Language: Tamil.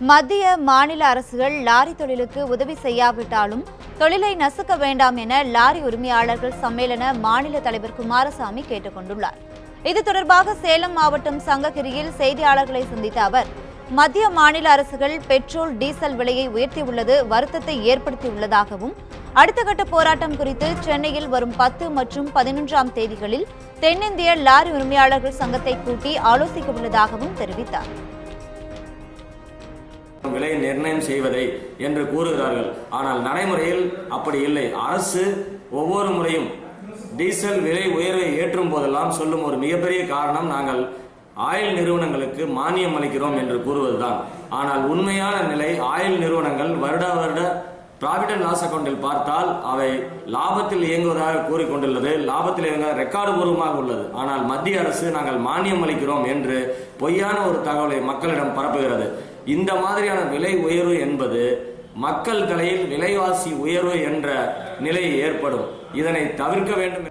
மத்திய மாநில அரசுகள் லாரி தொழிலுக்கு உதவி செய்யாவிட்டாலும் தொழிலை நசுக்க வேண்டாம் என லாரி உரிமையாளர்கள் சம்மேளன மாநில தலைவர் குமாரசாமி கேட்டுக்கொண்டுள்ளார் இது தொடர்பாக சேலம் மாவட்டம் சங்ககிரியில் செய்தியாளர்களை சந்தித்த அவர் மத்திய மாநில அரசுகள் பெட்ரோல் டீசல் விலையை உயர்த்தியுள்ளது வருத்தத்தை ஏற்படுத்தியுள்ளதாகவும் அடுத்த கட்ட போராட்டம் குறித்து சென்னையில் வரும் பத்து மற்றும் பதினொன்றாம் தேதிகளில் தென்னிந்திய லாரி உரிமையாளர்கள் சங்கத்தை கூட்டி ஆலோசிக்க உள்ளதாகவும் தெரிவித்தார். விலை நிர்ணயம் செய்வதை என்று கூறுகிறார்கள். ஆனால் நடைமுறையில் அப்படி இல்லை. அரசு ஒவ்வொரு முறையும் டீசல் விலை உயர்வை ஏற்றும் போதெல்லாம் சொல்லும் ஒரு மிகப்பெரிய காரணம் நாங்கள் ஆயில் நிறுவனங்களுக்கு மானியம் அளிக்கிறோம் என்று கூறுவதுதான். ஆனால் உண்மையான நிலை ஆயில் நிறுவனங்கள் வருட வருட ப்ராஃபிட் அண்ட் லாஸ் அக்கௌண்டில் பார்த்தால் அவை லாபத்தில் இயங்குவதாக கூறிக்கொண்டுள்ளது. லாபத்தில் இயங்க ரெக்கார்டு பூர்வமாக உள்ளது. ஆனால் மத்திய அரசு நாங்கள் மானியம் அளிக்கிறோம் என்று பொய்யான ஒரு தகவலை மக்களிடம் பரப்புகிறது. இந்த மாதிரியான விலை உயர்வு என்பது மக்கள் கலையில் விலைவாசி உயர்வு என்ற நிலை ஏற்படும். இதனை தவிர்க்க வேண்டும்